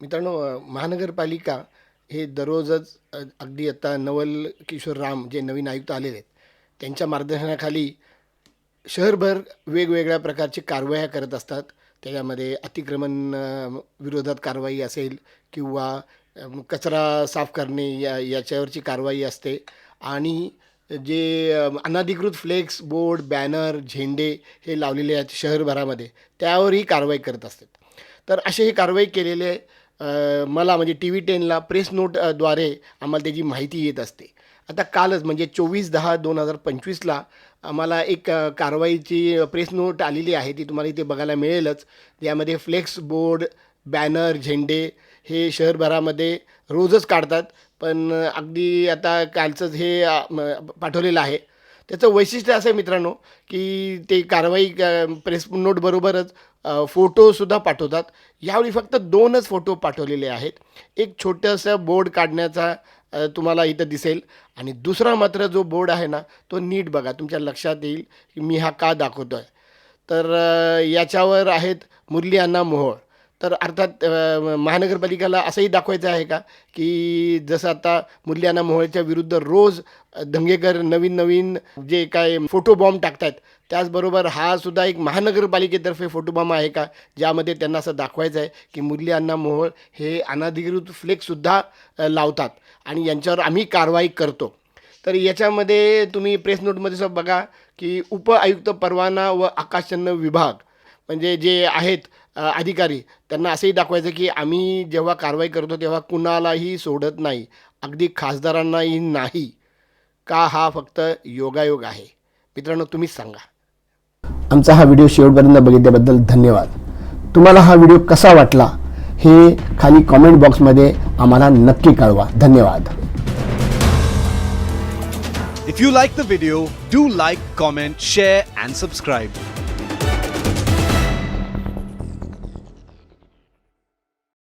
मित्रांनो महानगरपालिका हे दररोजच अगदी आता नवल किशोर राम जे नवीन आयुक्त आलेले आहेत त्यांच्या मार्गदर्शनाखाली शहरभर वेगवेगळ्या प्रकारची कारवाया करत असतात. त्याच्यामध्ये अतिक्रमण विरोधात कारवाई असेल किंवा कचरा साफ करणे या याच्यावरची कारवाई असते. आणि जे अनाधिकृत फ्लेक्स बोर्ड बॅनर झेंडे हे लावलेले आहेत शहरभरामध्ये त्यावरही कारवाई करत असतात. तर असे हे कारवाई केलेले आहे. मला म्हणजे टी व्ही टेनला प्रेस नोटद्वारे आम्हाला त्याची माहिती येत असते. आता कालच म्हणजे चोवीस दहा दोन हजार पंचवीसला आम्हाला एक कारवाईची प्रेस नोट आलेली आहे ती तुम्हाला इथे बघायला मिळेलच. यामध्ये फ्लेक्स बोर्ड बॅनर झेंडे हे शहरभरामध्ये रोजच काढतात. पण अगदी आता कालचंच हे पाठवलेलं आहे. त्याचं वैशिष्ट्य असं आहे मित्रांनो की ते कारवाई क- प्रेस नोटबरोबरच फोटोसुद्धा पाठवतात. यावेळी फक्त दोनच फोटो पाठवलेले आहेत. एक छोटंसं बोर्ड काढण्याचा तुम्हाला इथं दिसेल. आणि दुसरा मात्र जो बोर्ड आहे ना तो नीट बघा. तुमच्या लक्षात येईल की मी हा का दाखवतो आहे तर याच्यावर आहेत मुरली अण्णा मोहोळ. तर अर्थात महानगरपालिकेला असंही दाखवायचं आहे का? की जसं आता मुल्याना अण्णा विरुद्ध रोज दंगेकर नवीन नवीन जे काय फोटो बॉम्ब टाकतात त्याचबरोबर हा सुद्धा एक महानगरपालिकेतर्फे फोटो बॉम्ब आहे का? ज्यामध्ये त्यांना असं दाखवायचं आहे की मुल्याना अण्णा मोहोळ हे अनाधिकृत फ्लेक्ससुद्धा लावतात आणि यांच्यावर आम्ही कारवाई करतो. तर याच्यामध्ये तुम्ही प्रेस नोटमध्ये सुद्धा बघा की उप आयुक्त परवाना व आकाशचन्न विभाग म्हणजे जे आहेत अ, अधिकारी. त्यांना असंही दाखवायचं की आम्ही जेव्हा कारवाई करतो तेव्हा कुणालाही सोडत नाही. अगदी खासदारांनाही नाही. का हा फक्त योगायोग आहे? मित्रांनो तुम्हीच सांगा. आमचा हा व्हिडिओ शेवटपर्यंत बघितल्याबद्दल धन्यवाद. तुम्हाला हा व्हिडिओ कसा वाटला हे खाली कॉमेंट बॉक्समध्ये आम्हाला नक्की कळवा. धन्यवाद. If you like the video, do like, comment, share, and subscribe.